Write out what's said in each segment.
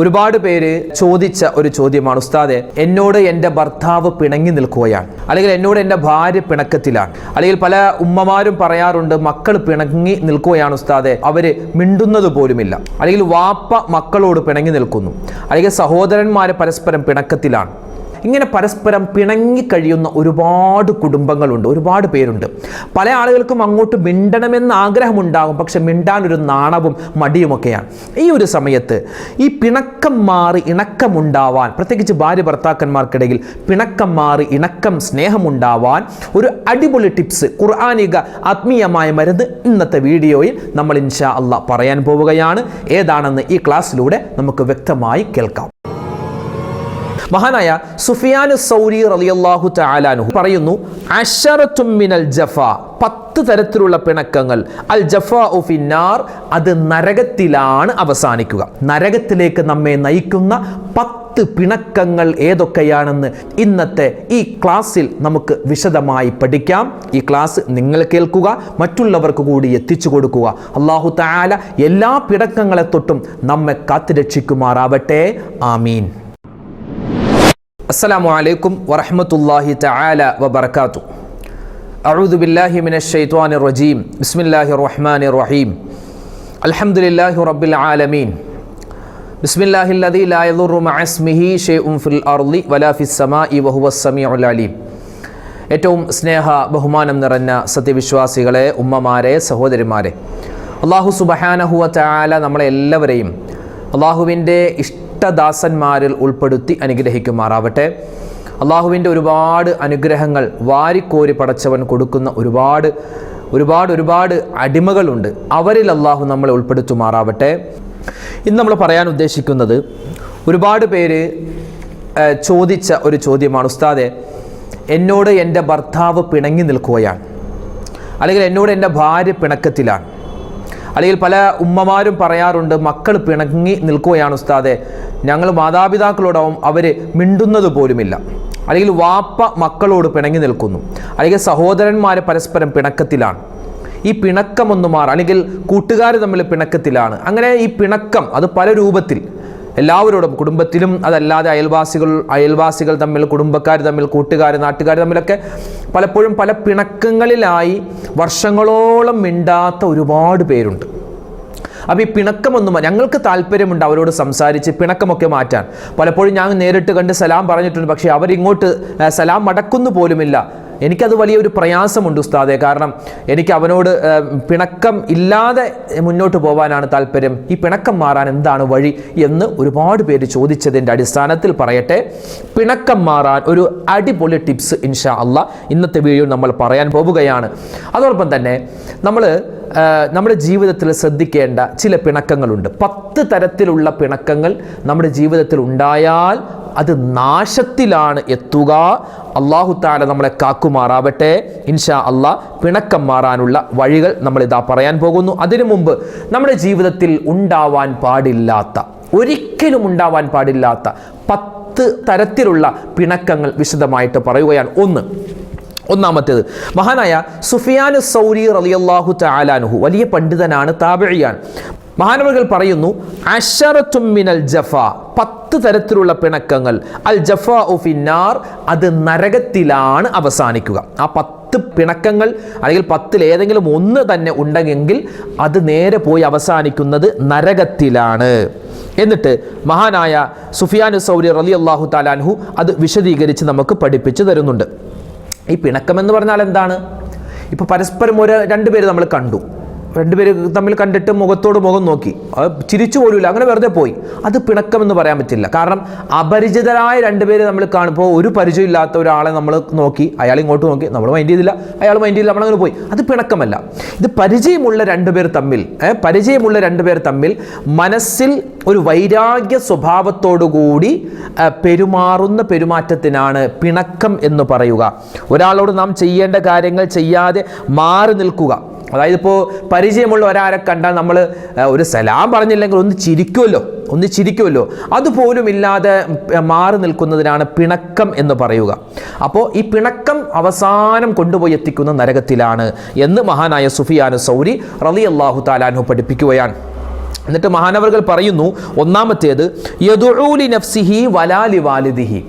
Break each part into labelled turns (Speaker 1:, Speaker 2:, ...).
Speaker 1: ഒരുപാട് പേര് ചോദിച്ച ഒരു ചോദ്യമാണ് ഉസ്താദെ എന്നോട് എന്റെ ഭർത്താവ് പിണങ്ങി നിൽക്കുകയാണ്. അല്ലെങ്കിൽ എന്നോട് എന്റെ ഭാര്യ പിണക്കത്തിലാണ്. അല്ലെങ്കിൽ പല ഉമ്മമാരും പറയാറുണ്ട് മക്കൾ പിണങ്ങി നിൽക്കുകയാണ് ഉസ്താദെ അവർ മിണ്ടുന്നത് പോലുമില്ല. അല്ലെങ്കിൽ വാപ്പ മക്കളോട് പിണങ്ങി നിൽക്കുന്നു. അല്ലെങ്കിൽ സഹോദരന്മാർ പരസ്പരം പിണക്കത്തിലാണ്. ഇങ്ങനെ പരസ്പരം പിണങ്ങി കഴിയുന്ന ഒരുപാട് കുടുംബങ്ങളുണ്ട് ഒരുപാട് പേരുണ്ട്. പല ആളുകൾക്കും അങ്ങോട്ട് മിണ്ടണമെന്ന് ആഗ്രഹമുണ്ടാകും പക്ഷെ മിണ്ടാൻ ഒരു നാണവും മടിയുമൊക്കെയാണ്. ഈ ഒരു സമയത്ത് ഈ പിണക്കം മാറി ഇണക്കമുണ്ടാവാൻ പ്രത്യേകിച്ച് ഭാര്യ ഭർത്താക്കന്മാർക്കിടയിൽ പിണക്കം മാറി ഇണക്കം സ്നേഹമുണ്ടാവാൻ ഒരു അടിപൊളി ടിപ്സ് ഖുർആാനിക ആത്മീയമായ മരുന്ന് ഇന്നത്തെ വീഡിയോയിൽ നമ്മൾ ഇൻഷാ അല്ല പറയാൻ പോവുകയാണ്. ഏതാണെന്ന് ഈ ക്ലാസ്സിലൂടെ നമുക്ക് വ്യക്തമായി കേൾക്കാം. മഹാനായ സുഫിയാൻ സൗരി റളിയല്ലാഹു തആലാനു പറയുന്നു അഷറത്തുമിനൽ ജഫ പത്ത് തരത്തിലുള്ള പിണക്കങ്ങൾ. അൽ ജഫാ ഫിന്നാർ അത് നരകത്തിലാണ് അവസാനിക്കുക. നരകത്തിലേക്ക് നമ്മെ നയിക്കുന്ന പത്ത് പിണക്കങ്ങൾ ഏതൊക്കെയാണെന്ന് ഇന്നത്തെ ഈ ക്ലാസ്സിൽ നമുക്ക് വിശദമായി പഠിക്കാം. ഈ ക്ലാസ് നിങ്ങൾ കേൾക്കുക മറ്റുള്ളവർക്ക് കൂടി എത്തിച്ചു കൊടുക്കുക. അള്ളാഹു താല എല്ലാ പിണക്കങ്ങളെ തൊട്ടും നമ്മെ കാത്തുരക്ഷിക്കുമാറാവട്ടെ. ആമീൻ. അസ്സലാമു അലൈക്കും വറഹമത്തല്ലാഹി തആല വബർക്കാത്തു അഊദു ബില്ലാഹി മിനശ് ശൈത്വാനിർ റജീം. ബിസ്മില്ലാഹിർ റഹ്മാനിർ റഹീം. അൽഹംദുലില്ലാഹി റബ്ബിൽ ആലമീൻ. ബിസ്മില്ലാഹി അല്ലദീ ലാ യദുറു മഅസ്മിഹി ഷൈഉൻ ഫിൽ അർളി വലാ ഫിസ് സമാഇ വഹുവസ് സമീഉൽ അലീം. ഏറ്റവും സ്നേഹ ബഹുമാനം നിറഞ്ഞ സത്യവിശ്വാസികളെ ഉമ്മമാരെ സഹോദരിമാരെ അള്ളാഹു സുബഹാനഹുവ ചാല നമ്മളെ എല്ലാവരെയും അള്ളാഹുവിന്റെ ഇഷ്ട ഇഷ്ടദാസന്മാരിൽ ഉൾപ്പെടുത്തി അനുഗ്രഹിക്കുമാറാവട്ടെ. അള്ളാഹുവിന്റെ ഒരുപാട് അനുഗ്രഹങ്ങൾ വാരിക്കോരി പടച്ചവൻ കൊടുക്കുന്ന ഒരുപാട് ഒരുപാട് ഒരുപാട് അടിമകളുണ്ട്. അവരിൽ അള്ളാഹു നമ്മളെ ഉൾപ്പെടുത്തുമാറാവട്ടെ. ഇന്ന് നമ്മൾ പറയാൻ ഉദ്ദേശിക്കുന്നത് ഒരുപാട് പേര് ചോദിച്ച ഒരു ചോദ്യമാണ്. ഉസ്താദെ എന്നോട് എന്റെ ഭർത്താവ് പിണങ്ങി നിൽക്കുകയാണ്. അല്ലെങ്കിൽ എന്നോട് എന്റെ ഭാര്യ പിണക്കത്തിലാണ്. അല്ലെങ്കിൽ പല ഉമ്മമാരും പറയാറുണ്ട് മക്കൾ പിണങ്ങി നിൽക്കുകയാണ് ഉസ്താദെ. ഞങ്ങൾ മാതാപിതാക്കളോടാവും അവർ മിണ്ടുന്നത് പോലുമില്ല. അല്ലെങ്കിൽ വാപ്പ മക്കളോട് പിണങ്ങി നിൽക്കുന്നു. അല്ലെങ്കിൽ സഹോദരന്മാർ പരസ്പരം പിണക്കത്തിലാണ്. ഈ പിണക്കമൊന്നു മാറും അല്ലെങ്കിൽ കൂട്ടുകാർ തമ്മിൽ പിണക്കത്തിലാണ്. അങ്ങനെ ഈ പിണക്കം അത് പല രൂപത്തിൽ എല്ലാവരോടും കുടുംബത്തിലും അതല്ലാതെ അയൽവാസികൾ അയൽവാസികൾ തമ്മിൽ കുടുംബക്കാർ തമ്മിൽ കൂട്ടുകാർ നാട്ടുകാർ തമ്മിലൊക്കെ പലപ്പോഴും പല പിണക്കങ്ങളിലായി വർഷങ്ങളോളം മിണ്ടാത്ത ഒരുപാട് പേരുണ്ട്. അപ്പോൾ ഈ പിണക്കമൊന്നും ഞങ്ങൾക്ക് താല്പര്യമുണ്ട് അവരോട് സംസാരിച്ച് പിണക്കമൊക്കെ മാറ്റാൻ. പലപ്പോഴും ഞാൻ നേരിട്ട് കണ്ട് സലാം പറഞ്ഞിട്ടുണ്ട് പക്ഷേ അവരിങ്ങോട്ട് സലാം മടക്കുന്നു പോലുമില്ല. എനിക്കത് വലിയൊരു പ്രയാസമുണ്ട് ഉസ്താദെ. കാരണം എനിക്ക് അവനോട് പിണക്കം ഇല്ലാതെ മുന്നോട്ട് പോകാനാണ് താല്പര്യം. ഈ പിണക്കം മാറാൻ എന്താണ് വഴി എന്ന് ഒരുപാട് പേര് ചോദിച്ചതിന്റെ അടിസ്ഥാനത്തിൽ പറയട്ടെ. പിണക്കം മാറാൻ ഒരു അടിപൊളി ടിപ്സ് ഇൻഷാ അല്ല. ഇന്നത്തെ വീഡിയോ നമ്മൾ പറയാൻ പോവുകയാണ്. അതോടൊപ്പം തന്നെ നമ്മൾ നമ്മുടെ ജീവിതത്തിൽ ശ്രദ്ധിക്കേണ്ട ചില പിണക്കങ്ങളുണ്ട്. പത്ത് തരത്തിലുള്ള പിണക്കങ്ങൾ നമ്മുടെ ജീവിതത്തിൽ ഉണ്ടായാൽ അത് നാശത്തിലാണ് എത്തുക. അള്ളാഹു താല നമ്മളെ കാക്കുമാറാവട്ടെ. ഇൻഷാ അള്ളാഹ് പിണക്കം മാറാനുള്ള വഴികൾ നമ്മൾ ഇതാ പറയാൻ പോകുന്നു. അതിനു മുമ്പ് നമ്മുടെ ജീവിതത്തിൽ ഉണ്ടാവാൻ പാടില്ലാത്ത ഒരിക്കലും ഉണ്ടാവാൻ പാടില്ലാത്ത പത്ത് തരത്തിലുള്ള പിണക്കങ്ങൾ വിശദമായിട്ട് പറയുകയാണ്. ഒന്ന് ഒന്നാമത്തേത്. മഹാനായ സുഫിയാൻ സൗരി റളിയല്ലാഹു താലാനുഹു വലിയ പണ്ഡിതനാണ് താബിഴിയാണ് മഹാനവകൾ പറയുന്നു അഷറത്തും മിനൽ ജഫ പത്ത് തരത്തിലുള്ള പിണക്കങ്ങൾ. അൽ ജഫ ഉഫിന്നാർ അത് നരകത്തിലാണ് അവസാനിക്കുക. ആ പത്ത് പിണക്കങ്ങൾ അല്ലെങ്കിൽ പത്തിൽ ഏതെങ്കിലും ഒന്ന് തന്നെ ഉണ്ടെങ്കിൽ അത് നേരെ പോയി അവസാനിക്കുന്നത് നരകത്തിലാണ്. എന്നിട്ട് മഹാനായ സുഫിയാനു സൗരി റലി അള്ളാഹു താലാൻഹു അത് വിശദീകരിച്ച് നമുക്ക് പഠിപ്പിച്ചു തരുന്നുണ്ട്. ഈ പിണക്കം എന്ന് പറഞ്ഞാൽ എന്താണ്? ഇപ്പോൾ പരസ്പരം ഒരു രണ്ടുപേര് നമ്മൾ കണ്ടു. രണ്ടുപേര് തമ്മിൽ കണ്ടിട്ട് മുഖത്തോട് മുഖം നോക്കി. അത് ചിരിച്ചു പോലുമില്ല അങ്ങനെ വെറുതെ പോയി. അത് പിണക്കമെന്ന് പറയാൻ പറ്റില്ല. കാരണം അപരിചിതരായ രണ്ടുപേര് നമ്മൾ കാണുമ്പോൾ ഒരു പരിചയമില്ലാത്ത ഒരാളെ നമ്മൾ നോക്കി അയാൾ ഇങ്ങോട്ട് നോക്കി നമ്മൾ മൈൻഡ് ചെയ്തില്ല അയാൾ മൈൻഡ് ചെയ്തില്ല നമ്മളങ്ങനെ പോയി. അത് പിണക്കമല്ല. ഇത് പരിചയമുള്ള രണ്ടുപേർ തമ്മിൽ പരിചയമുള്ള രണ്ടുപേർ തമ്മിൽ മനസ്സിൽ ഒരു വൈരാഗ്യ സ്വഭാവത്തോടുകൂടി പെരുമാറുന്ന പെരുമാറ്റത്തിനാണ് പിണക്കം എന്ന് പറയുക. ഒരാളോട് നാം ചെയ്യേണ്ട കാര്യങ്ങൾ ചെയ്യാതെ മാറി നിൽക്കുക. അതായത് ഇപ്പോൾ പരിചയമുള്ള ഒരാരെ കണ്ടാൽ നമ്മൾ ഒരു സലാം പറഞ്ഞില്ലെങ്കിൽ ഒന്ന് ചിരിക്കുമല്ലോ ഒന്ന് ചിരിക്കുമല്ലോ അതുപോലും ഇല്ലാതെ മാറി നിൽക്കുന്നതിനാണ് പിണക്കം എന്ന് പറയുക. അപ്പോൾ ഈ പിണക്കം അവസാനം കൊണ്ടുപോയി എത്തിക്കുന്ന നരകത്തിലാണ് എന്ന് മഹാനായ സുഫിയാനു സൗരി റലി അള്ളാഹു താലാനു പഠിപ്പിക്കുകയാണ്. എന്നിട്ട് മഹാനവറുകൾ പറയുന്നു ഒന്നാമത്തേത് യദുഊലി നഫ്സിഹി വലാലി വാലിദിഹി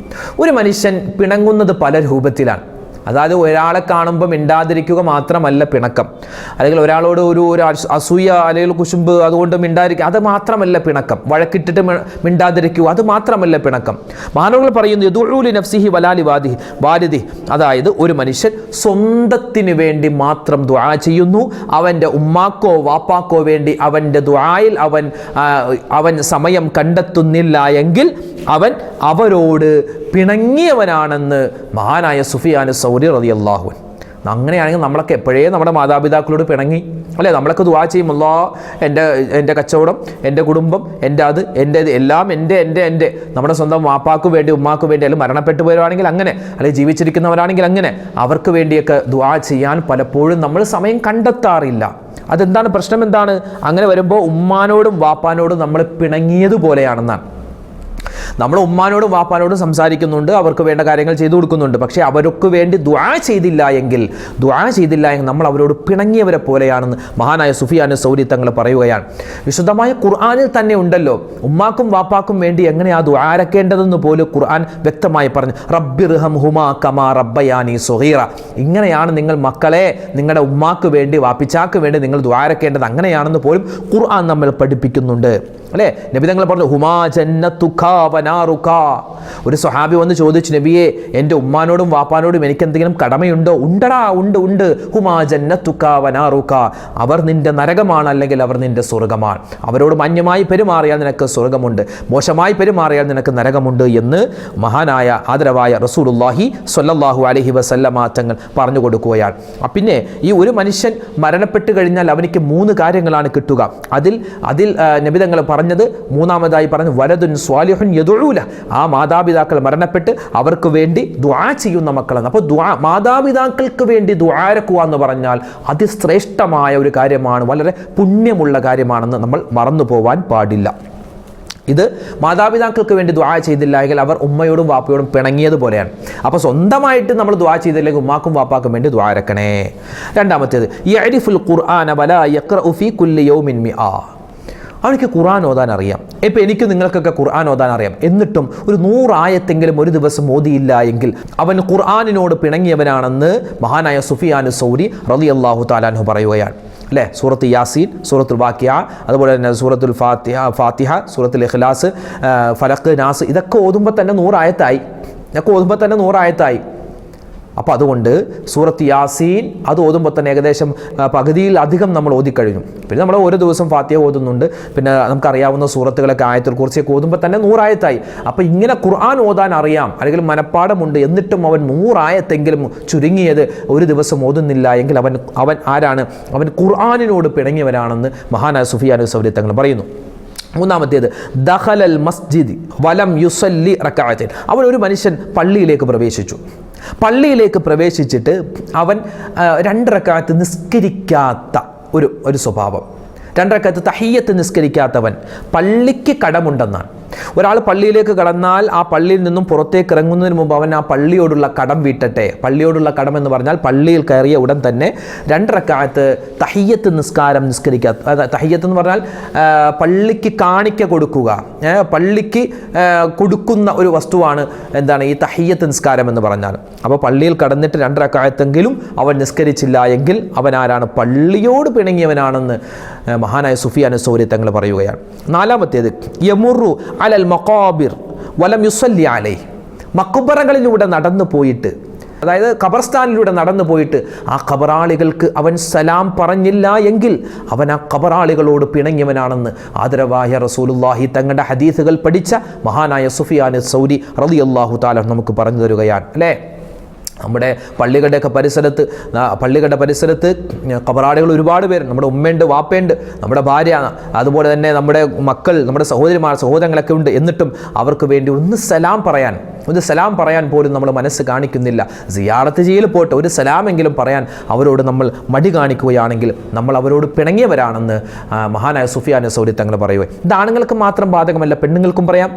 Speaker 1: ഒരു മനുഷ്യൻ പിണങ്ങുന്നത് പല രൂപത്തിലാണ്. അതായത് ഒരാളെ കാണുമ്പോൾ മിണ്ടാതിരിക്കുക മാത്രമല്ല പിണക്കം. അല്ലെങ്കിൽ ഒരാളോട് ഒരു ഒരു അസൂയ അല്ലെങ്കിൽ കുശുമ്പ് അതുകൊണ്ട് മിണ്ടാതിരിക്കുക അത് മാത്രമല്ല പിണക്കം. വഴക്കിട്ടിട്ട് മിണ്ടാതിരിക്കുക അത് മാത്രമല്ല പിണക്കം. മഹാനവറുകൾ പറയുന്നു യദുഴൂലി നഫ്സിഹി വലാലി വാദിഹി വാലിദി അതായത് ഒരു മനുഷ്യൻ സ്വന്തത്തിന് വേണ്ടി മാത്രം ദുആ ചെയ്യുന്നു അവന്റെ ഉമ്മാക്കോ വാപ്പാക്കോ വേണ്ടി അവന്റെ ദുആയിൽ അവൻ അവൻ സമയം കണ്ടെത്തുന്നില്ല എങ്കിൽ അവൻ അവരോട് പിണങ്ങിയവനാണെന്ന് മഹാനായ സുഫിയാൻ സൗരി റതി അള്ളാഹുൻ അങ്ങനെയാണെങ്കിൽ നമ്മളൊക്കെ എപ്പോഴേ നമ്മുടെ മാതാപിതാക്കളോട് പിണങ്ങി അല്ലേ? നമ്മളൊക്കെ ദുവാ ചെയ്യും അല്ലാ എന്റെ എന്റെ കച്ചവടം എന്റെ കുടുംബം എന്റെ അത് എന്റെ എല്ലാം എന്റെ എന്റെ എന്റെ. നമ്മുടെ സ്വന്തം വാപ്പാക്ക് വേണ്ടി ഉമ്മാക്ക് വേണ്ടി അല്ലെങ്കിൽ മരണപ്പെട്ടു പോയവരാണെങ്കിൽ അങ്ങനെ അല്ലെങ്കിൽ ജീവിച്ചിരിക്കുന്നവരാണെങ്കിൽ അങ്ങനെ അവർക്ക് വേണ്ടിയൊക്കെ ദുവാ ചെയ്യാൻ പലപ്പോഴും നമ്മൾ സമയം കണ്ടെത്താറില്ല. അതെന്താണ് പ്രശ്നം? എന്താണ്? അങ്ങനെ വരുമ്പോൾ ഉമ്മാനോടും വാപ്പാനോടും നമ്മൾ പിണങ്ങിയതുപോലെയാണെന്നാണ്. നമ്മൾ ഉമ്മാനോടും വാപ്പാനോടും സംസാരിക്കുന്നുണ്ട് അവർക്ക് വേണ്ട കാര്യങ്ങൾ ചെയ്തു കൊടുക്കുന്നുണ്ട്. പക്ഷേ അവർക്ക് വേണ്ടി ദ്വാ ചെയ്തില്ല എങ്കിൽ ദ്വാ ചെയ്തില്ല എങ്കിൽ നമ്മൾ അവരോട് പിണങ്ങിയവരെ പോലെയാണെന്ന് മഹാനായ സുഫിയാൻ സൗരി തങ്ങൾ പറയുകയാണ്. വിശുദ്ധമായ ഖുർആാനിൽ തന്നെ ഉണ്ടല്ലോ ഉമ്മാക്കും വാപ്പാക്കും വേണ്ടി എങ്ങനെയാ ദ്വാരക്കേണ്ടതെന്ന് പോലും ഖുർആൻ വ്യക്തമായി പറഞ്ഞു. റബ്ബിർഹം ഹുമാ കമാ റബ്ബയാനി സുഹീറ ഇങ്ങനെയാണ് നിങ്ങൾ മക്കളെ നിങ്ങളുടെ ഉമ്മാക്ക് വേണ്ടി വാപ്പിച്ചാക്ക് വേണ്ടി നിങ്ങൾ ദ്വാരക്കേണ്ടത് അങ്ങനെയാണെന്ന് പോലും ഖുർആൻ നമ്മൾ പഠിപ്പിക്കുന്നുണ്ട്. അല്ലേ? നബി തങ്ങൾ പറഞ്ഞു ഹുമാ ജന്നത്തുഖാ വനാറുഖാ ഒരു സ്വഹാബി വന്ന് ചോദിച്ചു നബിയെ എന്റെ ഉമ്മാനോടും വാപ്പാനോടും എനിക്ക് എന്തെങ്കിലും കടമയുണ്ടോ? ഉണ്ടടാ ഉണ്ട് ഉണ്ട്. ഹുമാ ജന്നത്തുഖാ വനാറുഖാ അവർ നിന്റെ നരകമാണ് അല്ലെങ്കിൽ അവർ നിന്റെ സ്വർഗമാണ് അവരോട് മാന്യമായി പെരുമാറിയാൽ നിനക്ക് സ്വർഗമുണ്ട് മോശമായി പെരുമാറിയാൽ നിനക്ക് നരകമുണ്ട് എന്ന് മഹാനായ ആദരവായ റസൂലുള്ളാഹി സ്വല്ലല്ലാഹു അലഹി വസല്ലമ തങ്ങൾ പറഞ്ഞു കൊടുക്കുകയാണ്. പിന്നെ ഈ ഒരു മനുഷ്യൻ മരണപ്പെട്ട് കഴിഞ്ഞാൽ അവനിക്ക് മൂന്ന് കാര്യങ്ങളാണ് കിട്ടുക. അതിൽ അതിൽ നബിതങ്ങൾ പറഞ്ഞു പറഞ്ഞത്. മൂന്നാമതായി പറഞ്ഞു വലതുൻ സ്വാലിഹുൻ യദുഴൂല ആ മാതാപിതാക്കൾ മരണപ്പെട്ട് അവർക്ക് വേണ്ടി ദ്വാ ചെയ്യുന്ന മക്കളാണ്. അപ്പോൾ ദ്വാ മാതാപിതാക്കൾക്ക് വേണ്ടി ദ്വാരക്കുക എന്ന് പറഞ്ഞാൽ അതിശ്രേഷ്ഠമായ ഒരു കാര്യമാണ് വളരെ പുണ്യമുള്ള കാര്യമാണെന്ന് നമ്മൾ മറന്നു പോവാൻ പാടില്ല. ഇത് മാതാപിതാക്കൾക്ക് വേണ്ടി ദ്വാ ചെയ്തില്ല എങ്കിൽ അവർ ഉമ്മയോടും വാപ്പയോടും പിണങ്ങിയതുപോലെയാണ്. അപ്പോൾ സ്വന്തമായിട്ട് നമ്മൾ ദ്വാ ചെയ്തില്ലെങ്കിൽ ഉമ്മാക്കും വാപ്പാക്കും വേണ്ടി ദ്വാ രണ്ടാമത്തേത് രണ്ടാമത്തേത് യഅരിഫുൽ ഖുർആാന വലാ യക്ര ഉഫി കുല്ലി യൗമിൻ മിആ. അവർക്ക് ഖുർആൻ ഓതാൻ അറിയാം. ഇപ്പം എനിക്ക് നിങ്ങൾക്കൊക്കെ ഖുർആൻ ഓതാൻ അറിയാം. എന്നിട്ടും ഒരു നൂറായത്തെങ്കിലും ഒരു ദിവസം ഓതിയില്ല എങ്കിൽ അവൻ ഖുർആാനിനോട് പിണങ്ങിയവനാണെന്ന് മഹാനായ സുഫിയാനു സൗരി റലി അള്ളാഹു താലാൻഹു പറയുകയാണ്. അല്ലേ? സൂറത്ത് യാസീൻ സൂറത്തുൽ വാക്യ അതുപോലെ തന്നെ സൂറത്തുൽ ഫാത്തിഹ ഫാത്തിഹ സൂറത്തുൽ ഇഖ്ലാസ് ഫലക്ക് നാസ് ഇതൊക്കെ ഓതുമ്പോൾ തന്നെ നൂറായത്തായി. ഇതൊക്കെ ഓതുമ്പോൾ തന്നെ നൂറായത്തായി. അപ്പോൾ അതുകൊണ്ട് സൂറത്ത് യാസീൻ അത് ഓതുമ്പോൾ തന്നെ ഏകദേശം പകുതിയിൽ അധികം നമ്മൾ ഓതിക്കഴിഞ്ഞു. പിന്നെ നമ്മൾ ഓരോ ദിവസം ഫാത്തിയ ഓതുന്നുണ്ട്. പിന്നെ നമുക്കറിയാവുന്ന സൂറത്തുകളൊക്കെ ആയത്തിൽ കുറിച്ചൊക്കെ ഓതുമ്പോൾ തന്നെ നൂറായത്തായി. അപ്പോൾ ഇങ്ങനെ ഖുർആൻ ഓതാൻ അറിയാം. അല്ലെങ്കിൽ മനപ്പാടമുണ്ട് എന്നിട്ടും അവൻ നൂറായത്തെങ്കിലും ചുരുങ്ങിയത് ഒരു ദിവസം ഓതുന്നില്ല എങ്കിൽ അവൻ അവൻ ആരാണ്? അവൻ ഖുർആാനിനോട് പിണങ്ങിയവരാണെന്ന് മഹാനായ സുഫിയാനു സൗരി തങ്ങൾ പറയുന്നു. മൂന്നാമത്തേത് ദഹലൽ മസ്ജിദ് വലം യുസല്ലി റക്കായത്തിൻ അവൻ ഒരു മനുഷ്യൻ പള്ളിയിലേക്ക് പ്രവേശിച്ചു. പള്ളിയിലേക്ക് പ്രവേശിച്ചിട്ട് അവൻ രണ്ടിറക്കാലത്ത് നിസ്കരിക്കാത്ത ഒരു ഒരു സ്വഭാവം. രണ്ടിറക്കാലത്ത് തഹീയത്ത് നിസ്കരിക്കാത്തവൻ പള്ളിക്ക് കടമുണ്ടെന്നാണ്. ഒരാൾ പള്ളിയിലേക്ക് കടന്നാൽ ആ പള്ളിയിൽ നിന്നും പുറത്തേക്ക് ഇറങ്ങുന്നതിന് മുമ്പ് അവൻ ആ പള്ളിയോടുള്ള കടം വീട്ടട്ടെ. പള്ളിയോടുള്ള കടം എന്ന് പറഞ്ഞാൽ പള്ളിയിൽ കയറിയ ഉടൻ തന്നെ രണ്ടരക്കാലത്ത് തഹയ്യത്ത് നിസ്കാരം നിസ്കരിക്കുക തഹയ്യത്ത് എന്ന് പറഞ്ഞാൽ പള്ളിക്ക് കാണിക്ക കൊടുക്കുക. പള്ളിക്ക് കൊടുക്കുന്ന ഒരു വസ്തുവാണ് എന്താണ് ഈ തഹയ്യത്ത് നിസ്കാരം എന്ന് പറഞ്ഞാൽ. അപ്പോൾ പള്ളിയിൽ കടന്നിട്ട് രണ്ടരക്കാലത്തെങ്കിലും അവൻ നിസ്കരിച്ചില്ല എങ്കിൽ അവൻ ആരാണ്? പള്ളിയോട് പിണങ്ങിയവനാണെന്ന് മഹാനായ സുഫിയാൻ സൗരി തങ്ങൾ പറയുകയാണ്. നാലാമത്തേത് യമുറു അലൽ മൊക്കോബിർ വലം യുസല്ലി അലൈ മക്കുബറകളിലൂടെ നടന്നു പോയിട്ട് അതായത് ഖബർസ്ഥാനിലൂടെ നടന്നു പോയിട്ട് ആ ഖബറാളികൾക്ക് അവൻ സലാം പറഞ്ഞില്ല എങ്കിൽ അവൻ ആ ഖബറാളികളോട് പിണങ്ങിയവനാണെന്ന് ആദരവായ റസൂലുല്ലാഹി തങ്ങളുടെ ഹദീസുകൾ പഠിച്ച മഹാനായ സുഫിയാൻ സൗരി റളിയല്ലാഹു താല നമുക്ക് പറഞ്ഞു തരുകയാണ് അല്ലേ? നമ്മുടെ പള്ളികളുടെയൊക്കെ പരിസരത്ത് പള്ളികളുടെ പരിസരത്ത് കബറാടുകൾ ഒരുപാട് പേര് നമ്മുടെ ഉമ്മയുണ്ട് വാപ്പയുണ്ട് നമ്മുടെ ഭാര്യ അതുപോലെ തന്നെ നമ്മുടെ മക്കൾ നമ്മുടെ സഹോദരിമാർ സഹോദരങ്ങളൊക്കെ ഉണ്ട് എന്നിട്ടും അവർക്ക് വേണ്ടി ഒന്ന് സലാം പറയാൻ ഒരു സലാം പറയാൻ പോലും നമ്മൾ മനസ്സ് കാണിക്കുന്നില്ല. സിയാറത്ത് ചെയ്യൽ പോയിട്ട് ഒരു സലാമെങ്കിലും പറയാൻ അവരോട് നമ്മൾ മടി കാണിക്കുകയാണെങ്കിൽ നമ്മൾ അവരോട് പിണങ്ങിയവരാണെന്ന് മഹാനായ സുഫിയാൻ സൗരി തങ്ങൾ പറയുക ഇത് ആണുങ്ങൾക്ക് മാത്രം ബാധകമല്ല പെണ്ണുങ്ങൾക്കും പറയാം.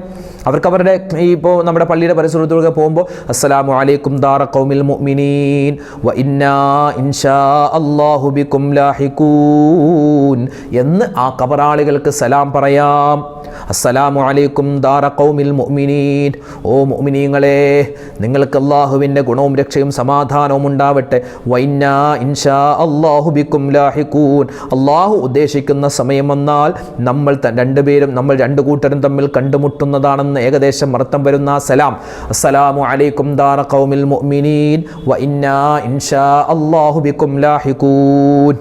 Speaker 1: അവർക്ക് അവരുടെ ഇപ്പോൾ നമ്മുടെ പള്ളിയുടെ പരിസരത്തൊക്കെ പോകുമ്പോൾ അസ്സലാമു അലൈക്കും ദാറ കൗമിൽ മുഅ്മിനീൻ. വ ഇന്നാ ഇൻഷാ അല്ലാഹു ബികും ലാഹിഖൂൻ. എന്ന് ആ കബറാളികൾക്ക് സലാം പറയാം. അസ്സലാമു അലൈക്കും ദാറ ഖൗമിൽ മുഅ്മിനീൻ. ഓ മുഅ്മിനീങ്ങളെ നിങ്ങൾക്ക് അള്ളാഹുവിന്റെ ഗുണവും രക്ഷയും സമാധാനവും ഉണ്ടാവട്ടെ. വൈന്നാ ഇൻഷാ അല്ലാഹു ബിക്കും ലാഹിഖൂൻ. അള്ളാഹു ഉദ്ദേശിക്കുന്ന സമയം വന്നാൽ നമ്മൾ രണ്ടുപേരും നമ്മൾ രണ്ട് കൂട്ടരും തമ്മിൽ കണ്ടുമുട്ടുന്നതാണെന്ന് ഏകദേശം അർത്ഥം വരുന്ന സലാം. അസ്സലാമു അലൈക്കും ദാറ ഖൗമിൽ മുഅ്മിനീൻ. വ ഇന്നാ ഇൻഷാ അല്ലാഹു ബിക്കും ലാഹിഖൂൻ.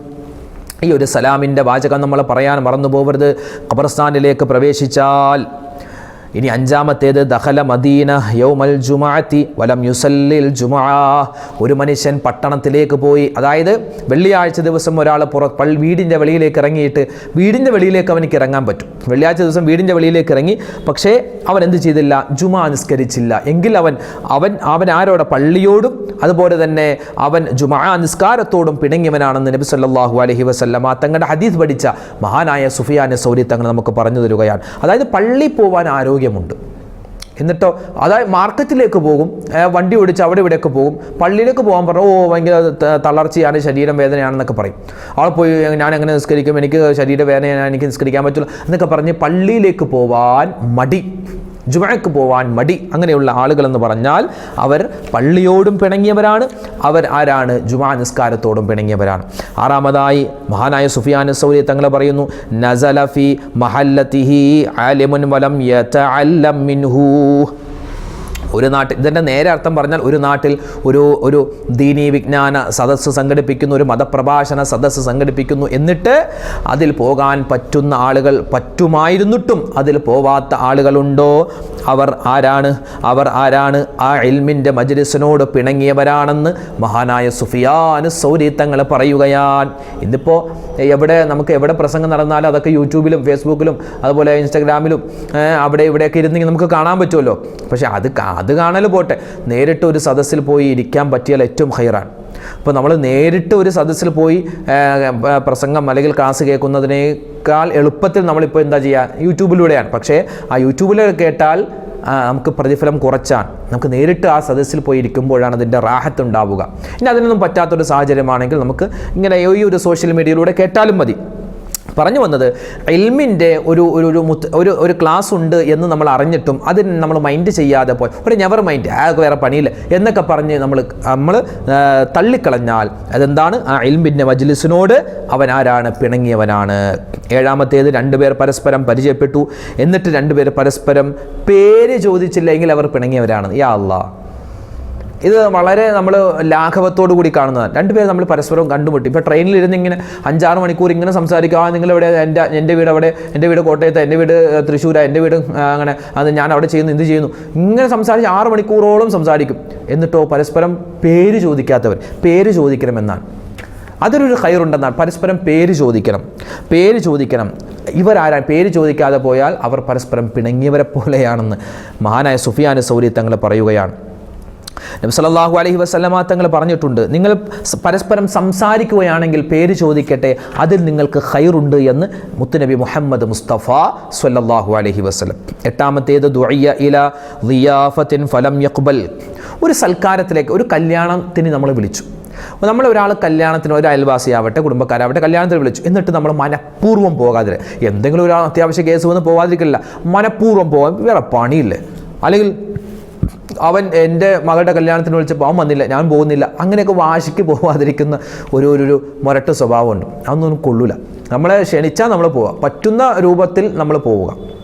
Speaker 1: ഈ ഒരു സലാമിന്റെ വാചകം നമ്മൾ പറയാൻ മറന്നു പോകരുത് ഖബർസ്ഥാനിലേക്ക് പ്രവേശിച്ചാൽ ഇനി അഞ്ചാമത്തേത് ദഹല മദീന യൗമൽ ജുമാഅത്തി വലം യുസല്ലിൽ ജുമാ. ഒരു മനുഷ്യൻ പട്ടണത്തിലേക്ക് പോയി അതായത് വെള്ളിയാഴ്ച ദിവസം ഒരാൾ പുറ പള്ളി വീടിന്റെ വെളിയിലേക്ക് ഇറങ്ങിയിട്ട് വീടിന്റെ വെളിയിലേക്ക് അവനിക്ക് ഇറങ്ങാൻ പറ്റും. വെള്ളിയാഴ്ച ദിവസം വീടിന്റെ വെളിയിലേക്ക് ഇറങ്ങി പക്ഷേ അവൻ എന്ത് ചെയ്തില്ല? ജുമാ നിസ്കരിച്ചില്ല. എങ്കിൽ അവൻ അവൻ അവൻ ആരോടെ? പള്ളിയോടും അതുപോലെ തന്നെ അവൻ ജുമാ നിസ്കാരത്തോടും പിണങ്ങിയവനാണെന്ന് നബി സല്ലല്ലാഹു അലൈഹി വസല്ലമ തങ്ങളുടെ ഹദീസ് പഠിച്ച മഹാനായ സുഫിയാനെ സൗരി തങ്ങൾ നമുക്ക് പറഞ്ഞു തരുകയാണ്. അതായത് പള്ളി പോവാൻ ആരോഗ്യമുണ്ട്. എന്നിട്ടോ അതായത് മാർക്കറ്റിലേക്ക് പോകും വണ്ടി ഓടിച്ച് അവിടെ ഇവിടെയൊക്കെ പോകും പള്ളിയിലേക്ക് പോകാൻ പറഞ്ഞു ഓ ഭയങ്കര തളർച്ചയാണ് ശരീരം വേദനയാണെന്നൊക്കെ പറയും. അവൾ പോയി ഞാൻ എങ്ങനെ നിസ്കരിക്കും എനിക്ക് ശരീരവേദനയാണ് എനിക്ക് നിസ്കരിക്കാൻ പറ്റില്ല എന്നൊക്കെ പറഞ്ഞ് പള്ളിയിലേക്ക് പോവാൻ മടി. ജുമഴക്ക് പോവാൻ മടി അങ്ങനെയുള്ള ആളുകളെന്ന് പറഞ്ഞാൽ അവർ പള്ളിയോടും പിണങ്ങിയവരാണ്. അവർ ആരാണ്? ജുമാ നിസ്കാരത്തോടും പിണങ്ങിയവരാണ്. ആറാമതായി മഹാനായ സുഫിയാൻ സൗരി തങ്ങളെ പറയുന്നു നസലഫി മഹല്ലത്തിഹി ആലിമുൻ വലം യതഅല്ലം മിൻഹു. ഒരു നാട്ടിൽ ഇതിന്റെ നേരെ അർത്ഥം പറഞ്ഞാൽ ഒരു നാട്ടിൽ ഒരു ഒരു ദീനീ വിജ്ഞാന സദസ്സ് സംഘടിപ്പിക്കുന്നു ഒരു മതപ്രഭാഷണ സദസ്സ് സംഘടിപ്പിക്കുന്നു എന്നിട്ട് അതിൽ പോകാൻ പറ്റുന്ന ആളുകൾ പറ്റുമായിരുന്നിട്ടും അതിൽ പോവാത്ത ആളുകളുണ്ടോ? അവർ ആരാണ്? അവർ ആരാണ്? ആ ഇൽമിന്റെ മജ്ലിസിനോട് പിണങ്ങിയവരാണെന്ന് മഹാനായ സുഫിയാന് സൗരി തങ്ങൾ പറയുകയാൻ ഇന്നിപ്പോൾ എവിടെ നമുക്ക് എവിടെ പ്രസംഗം നടന്നാലും അതൊക്കെ യൂട്യൂബിലും ഫേസ്ബുക്കിലും അതുപോലെ ഇൻസ്റ്റാഗ്രാമിലും അവിടെ ഇവിടെയൊക്കെ ഇരുന്നെങ്കിൽ നമുക്ക് കാണാൻ പറ്റുമല്ലോ. പക്ഷേ അത് അത് കാണൽ പോട്ടെ. നേരിട്ട് ഒരു സദസ്സിൽ പോയി ഇരിക്കാൻ പറ്റിയാൽ ഏറ്റവും ഹൈറാണ്. അപ്പോൾ നമ്മൾ നേരിട്ട് ഒരു സദസ്സിൽ പോയി പ്രസംഗം അല്ലെങ്കിൽ ക്ലാസ് കേൾക്കുന്നതിനേക്കാൾ എളുപ്പത്തിൽ നമ്മളിപ്പോൾ എന്താ ചെയ്യുക യൂട്യൂബിലൂടെയാണ്. പക്ഷേ ആ യൂട്യൂബിൽ കേട്ടാൽ നമുക്ക് പ്രതിഫലം കുറച്ചാണ്. നമുക്ക് നേരിട്ട് ആ സദസ്സിൽ പോയി ഇരിക്കുമ്പോഴാണ് അതിന്റെ റാഹത്ത് ഉണ്ടാവുക. ഇനി അതിനൊന്നും പറ്റാത്തൊരു സാഹചര്യമാണെങ്കിൽ നമുക്ക് ഇങ്ങനെ ഈ ഒരു സോഷ്യൽ മീഡിയയിലൂടെ കേട്ടാലും മതി. പറഞ്ഞു വന്നത് എൽമിന്റെ ഒരു ഒരു ഒരു ഒരു ക്ലാസ് ഉണ്ട് എന്ന് നമ്മൾ അറിഞ്ഞിട്ടും അതിന് നമ്മൾ മൈൻഡ് ചെയ്യാതെ പോയി. ഒരു നെവർ മൈൻഡ് ആ വേറെ പണിയില്ല. എന്നൊക്കെ പറഞ്ഞ് നമ്മൾ നമ്മൾ തള്ളിക്കളഞ്ഞാൽ അതെന്താണ്? ആ എൽമിന്റെ മജ്ലിസിനോട് അവൻ ആരാണ്? പിണങ്ങിയവനാണ്. ഏഴാമത്തേത് രണ്ടുപേർ പരസ്പരം പരിചയപ്പെട്ടു. എന്നിട്ട് രണ്ടുപേർ പരസ്പരം പേര് ചോദിച്ചില്ലെങ്കിൽ അവർ പിണങ്ങിയവരാണ്. യാ അല്ലാ ഇത് വളരെ നമ്മൾ ലാഘവത്തോടു കൂടി കാണുന്നതാണ്. രണ്ടുപേരും നമ്മൾ പരസ്പരം കണ്ടുമുട്ടി. ഇപ്പോൾ ട്രെയിനിൽ ഇരുന്ന് ഇങ്ങനെ അഞ്ചാറ് മണിക്കൂർ ഇങ്ങനെ സംസാരിക്കുക ആ നിങ്ങൾ എവിടെ എന്റെ എന്റെ വീട് അവിടെ? എന്റെ വീട് കോട്ടയത്ത്? എന്റെ വീട് തൃശ്ശൂരാണ് എന്റെ വീട് അങ്ങനെ. അത് ഞാൻ അവിടെ ചെയ്യുന്നു എന്ത് ചെയ്യുന്നു. ഇങ്ങനെ സംസാരിച്ച് ആറ് മണിക്കൂറോളം സംസാരിക്കും. എന്നിട്ടോ പരസ്പരം പേര് ചോദിക്കാത്തവർ പേര് ചോദിക്കണമെന്നാണ്. അതിലൊരു കയറുണ്ടെന്നാണ്. പരസ്പരം പേര് ചോദിക്കണം. പേര് ചോദിക്കണം. ഇവരാരാ? പേര് ചോദിക്കാതെ പോയാൽ അവർ പരസ്പരം പിണങ്ങിയവരെ പോലെയാണെന്ന് മഹാനായ സുഫിയാന സൗരി തങ്ങൾ പറയുകയാണ്. നബി സല്ലല്ലാഹു അലൈഹി വസല്ലമ തങ്ങൾ പറഞ്ഞിട്ടുണ്ട് നിങ്ങൾ പരസ്പരം സംസാരിക്കുകയാണെങ്കിൽ പേര് ചോദിക്കട്ടെ അതിൽ നിങ്ങൾക്ക് ഖൈറുണ്ട് എന്ന് മുത്തുനബി മുഹമ്മദ് മുസ്തഫ സല്ലാഹു അലഹി വസ്ലം എട്ടാമത്തേത് ഫലം യക്ബൽ ഒരു സൽക്കാരത്തിലേക്ക് ഒരു കല്യാണത്തിന് നമ്മൾ വിളിച്ചു. നമ്മൾ ഒരാൾ കല്യാണത്തിന് ഒരു അയൽവാസിയാവട്ടെ കുടുംബക്കാരാവട്ടെ കല്യാണത്തിന് വിളിച്ചു. എന്നിട്ട് നമ്മൾ മനഃപൂർവം പോകാതിരെ എന്തെങ്കിലും ഒരു അത്യാവശ്യ കേസ് വന്ന് പോകാതിരിക്കില്ല. മനഃപൂർവം പോകാൻ വേറെ പണിയില്ലേ? അല്ലെങ്കിൽ അവൻ എന്റെ മകളുടെ കല്യാണത്തിന് വിളിച്ചപ്പോൾ അവൻ വന്നില്ല ഞാൻ പോകുന്നില്ല. അങ്ങനെയൊക്കെ വാശിക്ക് പോവാതിരിക്കുന്ന ഒരു ഒരു മുരട്ട് സ്വഭാവമുണ്ട്. അതൊന്നും കൊള്ളൂല. നമ്മളെ ക്ഷണിച്ചാൽ നമ്മൾ പോവുക പറ്റുന്ന രൂപത്തിൽ നമ്മൾ പോവുക.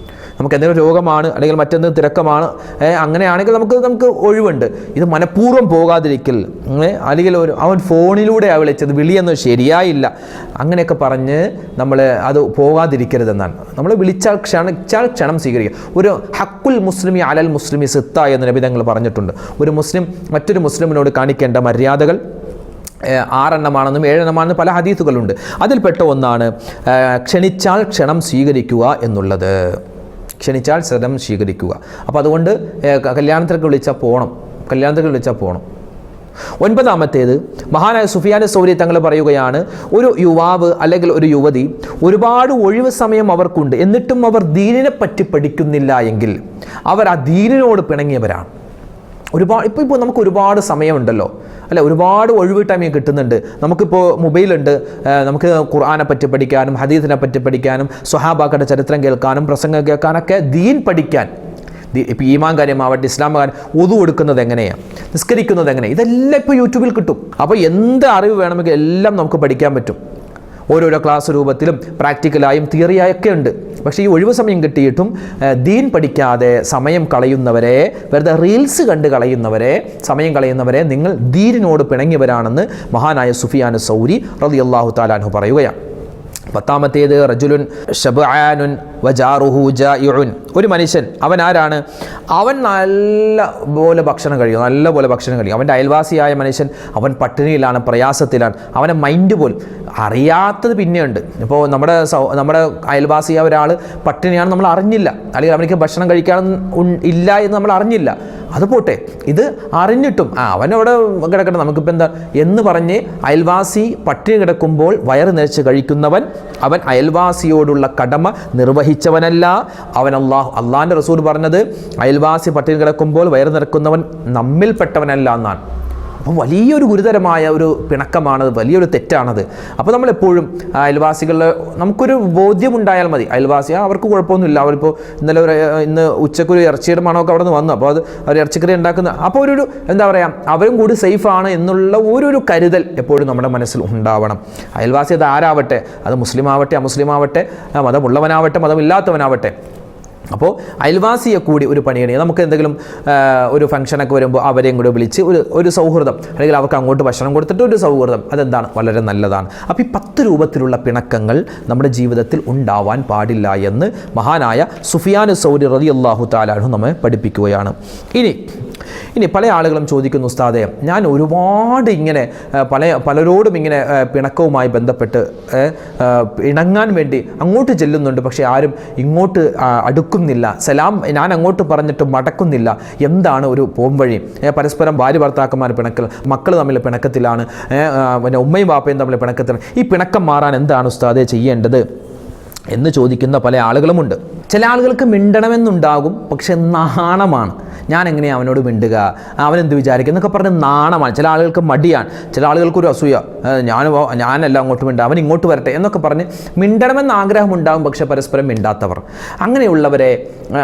Speaker 1: നമുക്ക് എന്തെങ്കിലും രോഗമാണ് അല്ലെങ്കിൽ മറ്റെന്തെങ്കിലും തിരക്കമാണ് അങ്ങനെയാണെങ്കിൽ നമുക്ക് നമുക്ക് ഒഴിവുണ്ട്. ഇത് മനഃപൂർവം പോകാതിരിക്കൽ അല്ലെങ്കിൽ ഒരു അവൻ ഫോണിലൂടെയാണ് വിളിച്ചത് വിളിയൊന്നും ശരിയായില്ല. അങ്ങനെയൊക്കെ പറഞ്ഞ് നമ്മൾ അത് പോകാതിരിക്കരുതെന്നാണ്. നമ്മൾ വിളിച്ചാൽ ക്ഷണിച്ചാൽ ക്ഷണം സ്വീകരിക്കുക ഒരു ഹക്കുൽ മുസ്ലിമി അലൽ മുസ്ലിമി സിത്ത എന്ന് നബിതങ്ങൾ പറഞ്ഞിട്ടുണ്ട്. ഒരു മുസ്ലിം മറ്റൊരു മുസ്ലിമിനോട് കാണിക്കേണ്ട മര്യാദകൾ ആറെണ്ണമാണെന്നും ഏഴെണ്ണമാണെന്നും പല ഹദീസുകളുണ്ട്. അതിൽപ്പെട്ട ഒന്നാണ് ക്ഷണിച്ചാൽ ക്ഷണം സ്വീകരിക്കുക എന്നുള്ളത്. ക്ഷണിച്ചാൽ ശ്രദ്ധം സ്വീകരിക്കുക. അപ്പോൾ അതുകൊണ്ട് കല്യാണത്തിലേക്ക് വിളിച്ചാൽ പോകണം കല്യാണത്തിനൊക്കെ വിളിച്ചാൽ പോകണം ഒൻപതാമത്തേത് മഹാനായ സുഫിയാന സൗരി തങ്ങൾ പറയുകയാണ് ഒരു യുവാവ് അല്ലെങ്കിൽ ഒരു യുവതി ഒരുപാട് ഒഴിവ് സമയം അവർക്കുണ്ട്. എന്നിട്ടും അവർ ദീനിനെ പറ്റി പഠിക്കുന്നില്ല എങ്കിൽ അവർ ആ ദീനിനോട് പിണങ്ങിയവരാണ്. ഒരുപാട് ഇപ്പോൾ ഇപ്പോൾ നമുക്ക് ഒരുപാട് സമയമുണ്ടല്ലോ. അല്ല ഒരുപാട് ഒഴിവ് ടൈം കിട്ടുന്നുണ്ട്. നമുക്കിപ്പോൾ മൊബൈലുണ്ട് നമുക്ക് ഖുർആാനെ പറ്റി പഠിക്കാനും ഹദീസിനെ പറ്റി പഠിക്കാനും സ്വഹാബാക്കളുടെ ചരിത്രം കേൾക്കാനും പ്രസംഗം കേൾക്കാനൊക്കെ ദീൻ പഠിക്കാൻ. ഇപ്പോൾ ഈമാൻ കാര്യമാവട്ടെ ഇസ്ലാം കാര്യം ഒതു കൊടുക്കുന്നത് എങ്ങനെയാണ് നിസ്കരിക്കുന്നത് എങ്ങനെയാണ് ഇതെല്ലാം ഇപ്പോൾ യൂട്യൂബിൽ കിട്ടും. അപ്പോൾ എന്ത് അറിവ് വേണമെങ്കിൽ എല്ലാം നമുക്ക് പഠിക്കാൻ പറ്റും. ഓരോരോ ക്ലാസ് രൂപത്തിലും പ്രാക്ടിക്കലായും തിയറിയായൊക്കെ ഉണ്ട്. പക്ഷേ ഈ ഒഴിവ് സമയം കിട്ടിയിട്ടും ദീൻ പഠിക്കാതെ സമയം കളയുന്നവരെ വെറുതെ റീൽസ് കണ്ട് കളയുന്നവരെ സമയം കളയുന്നവരെ നിങ്ങൾ ദീനിനോട് പിണങ്ങിയവരാണെന്ന് മഹാനായ സുഫിയാൻ സൗരി റതി അള്ളാഹു താലാൻഹു പറയുകയാണ്. പത്താമത്തേത് റജുലുൻ ഷബാനുൻ വജാറുഹു ജായിഉൻ ഒരു മനുഷ്യൻ അവൻ ആരാണ് അവൻ നല്ല പോലെ ഭക്ഷണം കഴിയും നല്ല പോലെ ഭക്ഷണം കഴിയും. അവന്റെ അയൽവാസിയായ മനുഷ്യൻ അവൻ പട്ടിണിയിലാണ് പ്രയാസത്തിലാണ്. അവന്റെ മൈൻഡ് പോലും അറിയാത്തത് പിന്നെയുണ്ട്. ഇപ്പോൾ നമ്മുടെ നമ്മുടെ അയൽവാസിയായ ഒരാൾ പട്ടിണിയാണ് നമ്മൾ അറിഞ്ഞില്ല. അല്ലെങ്കിൽ അവനിക്ക് ഭക്ഷണം കഴിക്കാൻ ഇല്ല എന്ന് നമ്മൾ അറിഞ്ഞില്ല. അത് പോട്ടെ. ഇത് അറിഞ്ഞിട്ടും ആ അവനവിടെ കിടക്കട്ടെ. നമുക്കിപ്പോൾ എന്താ എന്ന് പറഞ്ഞ് അയൽവാസി പട്ടിണി കിടക്കുമ്പോൾ വയറ് നിറച്ച് കഴിക്കുന്നവൻ അവൻ അയൽവാസിയോടുള്ള കടമ നിർവഹിച്ചവനല്ല. അവൻ അള്ളാഹു അള്ളാഹിന്റെ റസൂൽ പറഞ്ഞത് അയൽവാസി പട്ടിണി കിടക്കുമ്പോൾ വയറ് നിറക്കുന്നവൻ നമ്മിൽപ്പെട്ടവനല്ല എന്നാണ്. അപ്പം വലിയൊരു ഗുരുതരമായ ഒരു പിണക്കമാണത് വലിയൊരു തെറ്റാണത്. അപ്പോൾ നമ്മളെപ്പോഴും അയൽവാസികളിൽ നമുക്കൊരു ബോധ്യമുണ്ടായാൽ മതി. അയൽവാസി അവർക്ക് കുഴപ്പമൊന്നുമില്ല. അവരിപ്പോൾ ഇന്നലെ ഒരു ഇന്ന് ഉച്ചക്കൊരു ഇറച്ചിയുടെ മണമൊക്കെ അവിടെ നിന്ന് വന്നു. അപ്പോൾ അത് അവർ ഇറച്ചിക്കറി ഉണ്ടാക്കുന്ന. അപ്പോൾ ഒരു എന്താ പറയുക അവരും കൂടി സേഫാണ് എന്നുള്ള ഒരു കരുതൽ എപ്പോഴും നമ്മുടെ മനസ്സിൽ ഉണ്ടാവണം. അയൽവാസി അത് ആരാവട്ടെ? അത് മുസ്ലിം ആവട്ടെ അമുസ്ലിം ആവട്ടെ മതമുള്ളവനാവട്ടെ മതമില്ലാത്തവനാവട്ടെ. അപ്പോൾ അയൽവാസിയെ കൂടി ഒരു പണിയണി നമുക്ക് എന്തെങ്കിലും ഒരു ഫംഗ്ഷനൊക്കെ വരുമ്പോൾ അവരെയും കൂടി വിളിച്ച് ഒരു ഒരു സൗഹൃദം അല്ലെങ്കിൽ അവർക്ക് അങ്ങോട്ട് ഭക്ഷണം കൊടുത്തിട്ട് ഒരു സൗഹൃദം അതെന്താണ്? വളരെ നല്ലതാണ്. അപ്പോൾ ഈ പത്ത് രൂപത്തിലുള്ള പിണക്കങ്ങൾ നമ്മുടെ ജീവിതത്തിൽ ഉണ്ടാവാൻ പാടില്ല എന്ന് മഹാനായ സുഫിയാൻ സൗരി റതി അള്ളാഹു താലാഹു നമ്മെ പഠിപ്പിക്കുകയാണ്. ഇനി ഇനി പല ആളുകളും ചോദിക്കുന്നു ഉസ്താദേ ഞാൻ ഒരുപാട് ഇങ്ങനെ പല പലരോടും ഇങ്ങനെ പിണക്കവുമായി ബന്ധപ്പെട്ട് ഇണങ്ങാൻ വേണ്ടി അങ്ങോട്ട് ചെല്ലുന്നുണ്ട്. പക്ഷേ ആരും ഇങ്ങോട്ട് ആ, അടുക്കുന്നില്ല സലാം ഞാൻ അങ്ങോട്ട് പറഞ്ഞിട്ട് മടക്കുന്നില്ല. എന്താണ് ഒരു പോംവഴി പരസ്പരം ഭാര്യ ഭർത്താക്കന്മാർ പിണക്കൽ മക്കൾ തമ്മിൽ പിണക്കത്തിലാണ്. പിന്നെ ഉമ്മയും ബാപ്പയും തമ്മിൽ പിണക്കത്തിലാണ്. ഈ പിണക്കം മാറാൻ എന്താണ് ഉസ്താദെ ചെയ്യേണ്ടത്? എന്ന് ചോദിക്കുന്ന പല ആളുകളുമുണ്ട്. ചില ആളുകൾക്ക് മിണ്ടണമെന്നുണ്ടാകും പക്ഷെ നാണമാണ്. ഞാൻ എങ്ങനെയാണ് അവനോട് മിണ്ടുക? അവനെന്ത് വിചാരിക്കും? എന്നൊക്കെ പറഞ്ഞ് നാണമാണ്. ചില ആളുകൾക്ക് മടിയാണ്. ചില ആളുകൾക്ക് ഒരു അസൂയ. ഞാൻ ഞാനല്ല അങ്ങോട്ട് മിണ്ട അവൻ ഇങ്ങോട്ട് വരട്ടെ എന്നൊക്കെ പറഞ്ഞ് മിണ്ടണമെന്ന് ആഗ്രഹമുണ്ടാകും പക്ഷെ പരസ്പരം മിണ്ടാത്തവർ. അങ്ങനെയുള്ളവരെ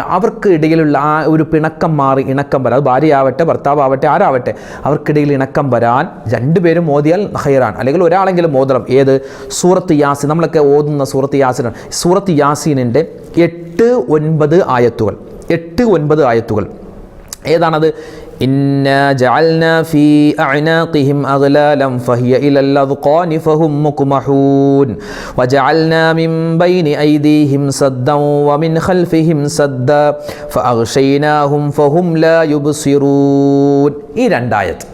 Speaker 1: അവർക്ക് ഇടയിലുള്ള ആ ഒരു പിണക്കം മാറി ഇണക്കം വരാം. അത് ഭാര്യയാവട്ടെ ഭർത്താവാവട്ടെ ആരാവട്ടെ അവർക്കിടയിൽ ഇണക്കം വരാൻ രണ്ടുപേരും മോദിയാൽ ഹൈറാൻ അല്ലെങ്കിൽ ഒരാളെങ്കിലും മോദണം ഏത്? സൂറത്ത് യാസി നമ്മളൊക്കെ ഓതുന്ന സൂറത്ത് യാസിനാണ്. സൂറത്ത് യാസീനിന്റെ എട്ട് എട്ട് ഒൻപത് ആയത്തുകൾ. എട്ട് ഒൻപത് ആയത്തുകൾ. ഏതാണത്? ഫീ അഅനാഖിഹിം ഫഹിയ ഇലൽ അദ്ഖാനി ഫഹും മിൻ ബൈനി ഐദീഹിം സദ്ദൻ വമിൻ ഖൽഫിഹിം സദ്ദ ഫഅഗ്ശൈനാഹും ഫഹും ലാ ഈ രണ്ടായത്ത്.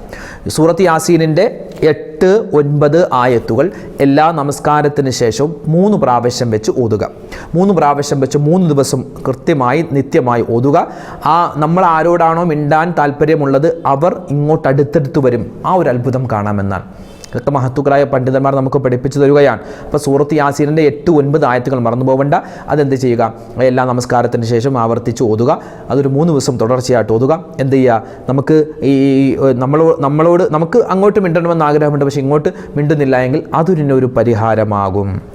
Speaker 1: സൂറത്ത് യാസീനിന്റെ എട്ട് ഒൻപത് ആയത്തുകൾ എല്ലാ നമസ്കാരത്തിന് ശേഷവും മൂന്ന് പ്രാവശ്യം വെച്ച് ഓതുക. മൂന്ന് പ്രാവശ്യം വെച്ച് മൂന്ന് ദിവസം കൃത്യമായി നിത്യമായി ഓതുക. ആ നമ്മൾ ആരോടാണോ മിണ്ടാൻ താല്പര്യമുള്ളത് അവർ ഇങ്ങോട്ട് അടുത്തെടുത്ത് വരും. ആ ഒരു അത്ഭുതം കാണാമെന്നാണ് ഇതൊക്കെ മഹത്തുക്കളായ പണ്ഡിതന്മാർ നമുക്ക് പഠിപ്പിച്ചു തരികയാണ്. അപ്പോൾ സൂറത്ത് യാസീനിന്റെ എട്ട് ഒൻപത് ആയത്തുകൾ മറന്നു പോകേണ്ട അതെന്ത് ചെയ്യുക? എല്ലാ നമസ്കാരത്തിന് ശേഷം ആവർത്തിച്ച് ഓതുക. അതൊരു മൂന്ന് ദിവസം തുടർച്ചയായിട്ട് ഓതുക. എന്ത് ചെയ്യുക? നമുക്ക് ഈ നമ്മളോട് നമ്മളോട് നമുക്ക് അങ്ങോട്ട് മിണ്ടണമെന്ന് ആഗ്രഹമുണ്ട്. പക്ഷേ ഇങ്ങോട്ട് മിണ്ടുന്നില്ല എങ്കിൽ അതൊരു പരിഹാരമാകും.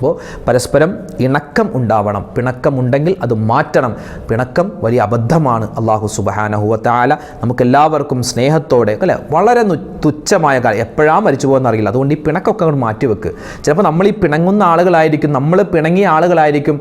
Speaker 1: അപ്പോൾ പരസ്പരം ഇണക്കം ഉണ്ടാവണം. പിണക്കമുണ്ടെങ്കിൽ അത് മാറ്റണം. പിണക്കം വലിയ അബദ്ധമാണ് അള്ളാഹു സുബഹാനഹുവത്താല നമുക്കെല്ലാവർക്കും സ്നേഹത്തോടെ അല്ലെ? വളരെ തുച്ഛമായ കാര്യം എപ്പോഴാണ് മരിച്ചു പോകുന്ന അറിയില്ല. അതുകൊണ്ട് ഈ പിണക്കമൊക്കെ അങ്ങോട്ട് മാറ്റിവെക്ക് ചിലപ്പോൾ നമ്മൾ ഈ പിണങ്ങുന്ന ആളുകളായിരിക്കും നമ്മൾ പിണങ്ങിയ ആളുകളായിരിക്കും.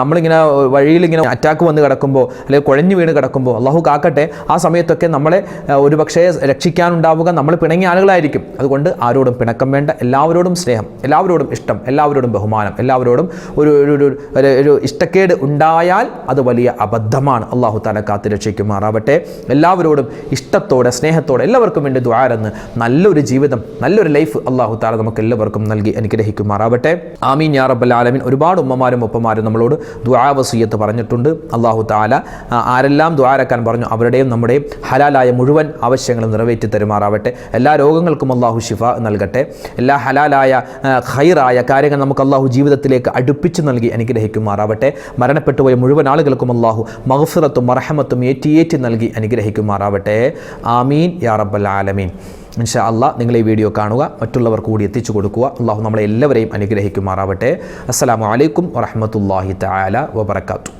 Speaker 1: നമ്മളിങ്ങനെ വഴിയിലിങ്ങനെ അറ്റാക്ക് വന്ന് കിടക്കുമ്പോൾ അല്ലെങ്കിൽ കുഴഞ്ഞു വീണ് കിടക്കുമ്പോൾ അള്ളാഹു കാക്കട്ടെ ആ സമയത്തൊക്കെ നമ്മളെ ഒരു പക്ഷേ രക്ഷിക്കാനുണ്ടാവുക നമ്മൾ പിണങ്ങിയ ആളുകളായിരിക്കും. അതുകൊണ്ട് ആരോടും പിണക്കം വേണ്ട. എല്ലാവരോടും സ്നേഹം എല്ലാവരോടും ഇഷ്ടം എല്ലാവരോടും ബഹുമാനം. എല്ലാവരോടും ഒരു ഒരു ഒരു- ഇഷ്ടക്കേട് ഉണ്ടായാൽ അത് വലിയ അബദ്ധമാണ്. അള്ളാഹു താല കാത്തു രക്ഷിക്കുമാറാവട്ടെ. എല്ലാവരോടും ഇഷ്ടത്തോടെ സ്നേഹത്തോടെ എല്ലാവർക്കും വേണ്ടി ദ്വാരെന്ന് നല്ലൊരു ജീവിതം നല്ലൊരു ലൈഫ് അള്ളാഹു താല നമുക്ക് എല്ലാവർക്കും നൽകി അനുഗ്രഹിക്കുമാറാവട്ടെ. ആമീൻ യാ റബ്ബൽ ആലമീൻ. ഒരുപാട് ഉമ്മമാരും ഉപ്പമാരും നമ്മളോട് ദ്വാവസീയത്ത് പറഞ്ഞിട്ടുണ്ട്. അള്ളാഹു താല ആരെല്ലാം ദ്വാരക്കാൻ പറഞ്ഞു അവരുടെയും നമ്മുടെയും ഹലാലായ മുഴുവൻ ആവശ്യങ്ങളും നിറവേറ്റി തരുമാറാവട്ടെ. എല്ലാ രോഗങ്ങൾക്കും അള്ളാഹു ഷിഫ നൽകട്ടെ. എല്ലാ ഹലാലായ ഖൈറായ കാര്യങ്ങൾ നമുക്ക് അള്ളാഹു ജീവിതത്തിലേക്ക് അടുപ്പിച്ച് നൽകി അനുഗ്രഹിക്കുമാറാവട്ടെ. മരണപ്പെട്ടുപോയ മുഴുവൻ ആളുകൾക്കും അള്ളാഹു മഹഫിറത്തും മറഹമത്തും ഏറ്റിയേറ്റി നൽകി അനുഗ്രഹിക്കുമാറാവട്ടെ. ആമീൻ. യാ റബ്ബൽ ആലമീൻ. ഇൻഷാ അള്ളാഹ് നിങ്ങൾ ഈ വീഡിയോ കാണുക മറ്റുള്ളവർക്ക് കൂടി എത്തിച്ചു കൊടുക്കുക. അള്ളാഹു നമ്മളെ എല്ലാവരെയും അനുഗ്രഹിക്കുമാറാവട്ടെ. അസ്സാം വലൈക്കും വറഹമത്തല്ലാഹി തആല വബറകാതുഹു.